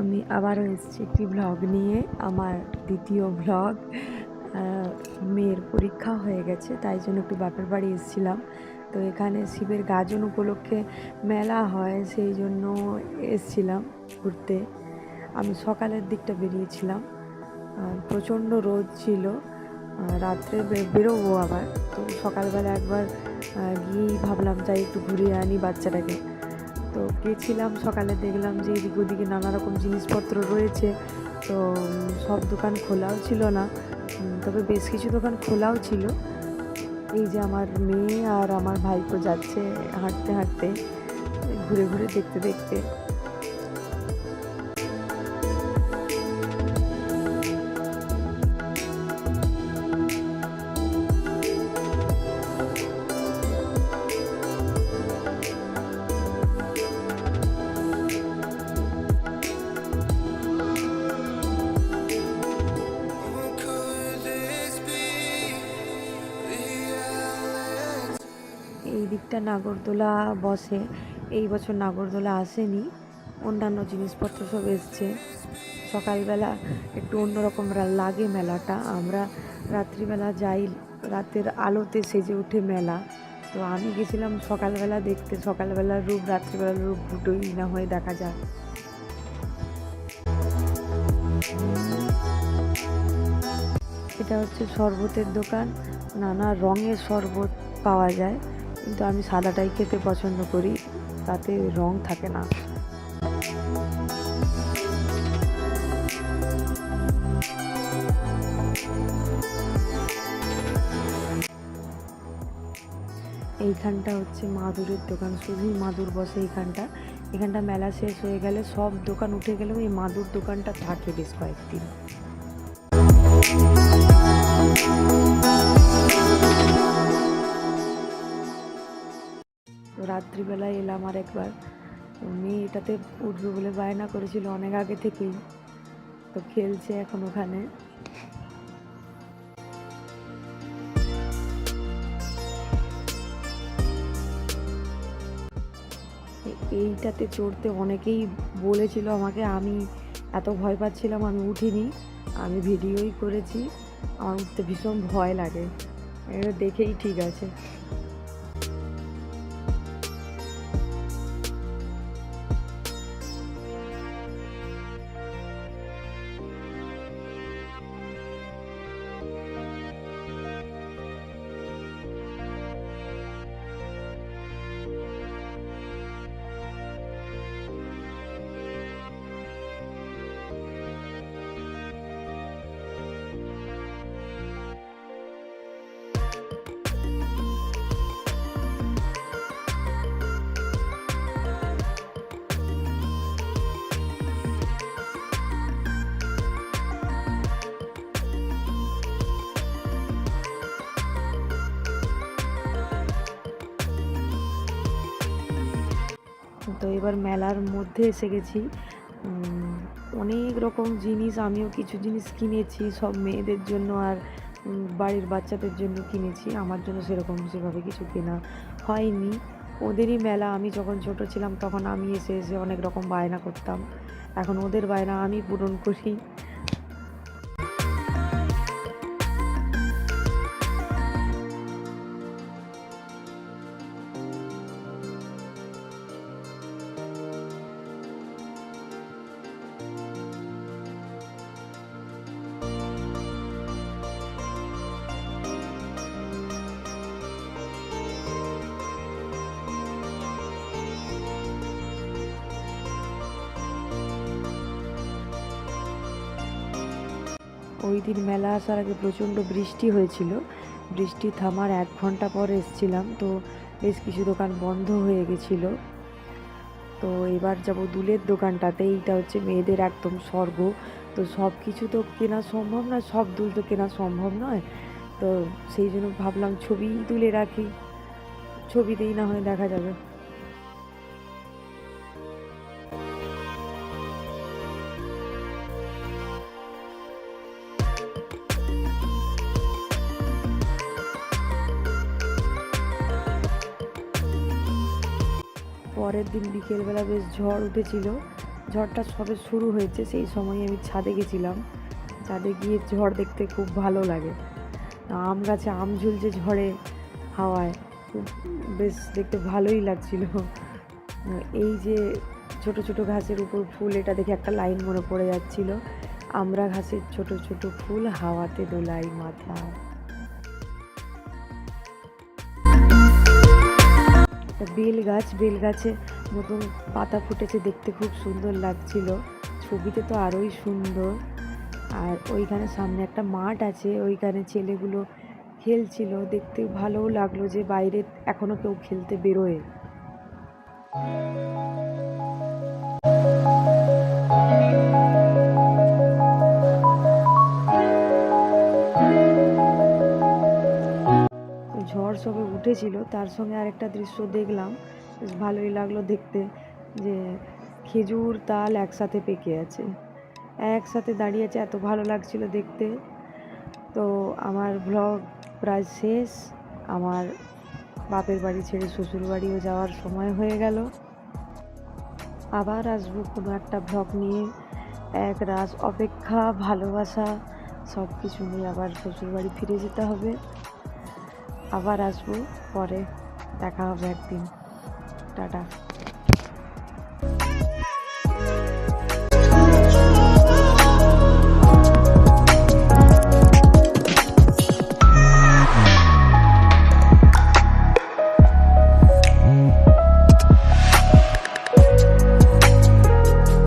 আমি আবারও এসেছি একটি ভ্লগ নিয়ে। আমার দ্বিতীয় ভ্লগ মেয়ের পরীক্ষা হয়ে গেছে, তাই জন্য একটু বাপের বাড়ি এসেছিলাম। তো এখানে শিবের গাজন উপলক্ষে মেলা হয়, সেই জন্য এসেছিলাম ঘুরতে। আমি সকালের দিকটা বেরিয়েছিলাম। প্রচণ্ড রোদ ছিল রাত্রে বেরোবো আবার। তো সকালবেলা একবার গিয়েই ভাবলাম যাই একটু ঘুরিয়ে আনি বাচ্চাটাকে। তো গেছিলাম, সকালে দেখলাম যে এদিক ওদিকে নানা রকম জিনিসপত্র রয়েছে। তো সব দোকান খোলাও ছিল না। তবে বেশ কিছু দোকান খোলাও ছিল। এই যে আমার মেয়ে আর আমার ভাইপো যাচ্ছে হাঁটতে হাঁটতে, ঘুরে ঘুরে দেখতে দেখতে। দিকটা নাগরদোলা বসে। এই বছর নাগরদোলা আসেনি, অন্যান্য জিনিসপত্র সব এসছে। সকালবেলা একটু অন্যরকম লাগে মেলাটা। আমরা রাত্রিবেলা যাই, রাতের আলোতে সেজে ওঠে মেলা। তো আমি গেছিলাম সকালবেলা দেখতে। সকালবেলার রূপ রাত্রিবেলার রূপ দুটোই না হয়ে দেখা যায়। এটা হচ্ছে শরবতের দোকান। নানা রঙের শরবত পাওয়া যায়। কিন্তু আমি সাদাটাই খেতে পছন্দ করি, তাতে রং থাকে না। এইখানটা হচ্ছে মাদুরের দোকান, শুধুই মাদুর বসে এইখানটা। এখানটা মেলা শেষ হয়ে গেলে সব দোকান উঠে গেলেও এই মাদুর দোকানটা থাকে বেশ কয়েকদিন। রাত্রিবেলায় এলাম আর একবার। মেয়ে এটাতে উঠবে বলে বায়না করেছিল অনেক আগে থেকেই। তো খেলছে এখন ওখানে। এইটাতে চড়তে অনেকেই বলেছিল আমাকে, আমি এত ভয় পাচ্ছিলাম, আমি উঠিনি। আমি ভিডিওই করেছি, আমার উঠতে ভীষণ ভয় লাগে। এটা দেখেই ঠিক আছে। তো এবার মেলার মধ্যে এসে গেছি। অনেক রকম জিনিস, আমিও কিছু জিনিস কিনেছি, সব মেয়েদের জন্য আর বাড়ির বাচ্চাদের জন্য কিনেছি। আমার জন্য সেরকম সেভাবে কিছু কেনা হয়নি। ওদেরই মেলা, আমি যখন ছোট ছিলাম তখন আমি এসে এসে অনেক রকম বায়না করতাম। এখন ওদের বায়না আমি পূরণ করি। ওই দিন মেলা আসার আগে প্রচণ্ড বৃষ্টি হয়েছিল। বৃষ্টি থামার এক ঘণ্টা পর এসছিলাম, তো বেশ কিছু দোকান বন্ধ হয়ে গেছিল। তো এবার যাব দুলের দোকানটাতে, এইটা হচ্ছে মেয়েদের একদম স্বর্গ। তো সব কিছু তো কেনা সম্ভব নয়, সব দুল তো কেনা সম্ভব নয়। তো সেই জন্য ভাবলাম ছবি তুলে রাখি। ছবিতেই না হয় দেখা যাবে। পরের দিন বিকেলবেলা বেশ ঝড় উঠেছিল। ঝড়টা সবে শুরু হয়েছে, সেই সময় আমি ছাদে গেছিলাম। ছাদে গিয়ে ঝড় দেখতে খুব ভালো লাগে। আম গাছে আম ঝুলছে ঝড়ে হাওয়ায়, খুব বেশ দেখতে ভালোই লাগছিল। এই যে ছোট ছোট ঘাসের উপর ফুল, এটা দেখে একটা লাইন মনে পড়ে যাচ্ছিল। আমরা ঘাসের ছোট ছোট ফুল হাওয়াতে দোলাই মাথা। বেল গাছ, বেল গাছে নতুন পাতা ফুটেছে, দেখতে খুব সুন্দর লাগছিল। ছবিতে তো আরোই সুন্দর। আর ওইখানে সামনে একটা মাঠ আছে, ওইখানে ছেলেগুলো খেলছিল। দেখতে ভালোও লাগল যে বাইরে এখনও কেউ খেলতে বেরোয়। উঠেছিল তার সঙ্গে আরেকটা দৃশ্য দেখলাম। বেশ ভালোই লাগল দেখতে যে খেজুর তাল একসাথে পেকে আছে, একসাথে দাঁড়িয়ে আছে, এত ভালো লাগছিল দেখতে। তো আমার ব্লগ প্রায় শেষ। আমার বাপের বাড়ি ছেড়ে শ্বশুর বাড়িও যাওয়ার সময় হয়ে গেল। আবার আসব কোনো একটা ব্লগ নিয়ে। এক রাত অপেক্ষা, ভালোবাসা সব কিছু নিয়ে আবার শ্বশুর বাড়ি ফিরে যেতে হবে। আবার আসব পরে দেখা হবে একদিন। টাটা।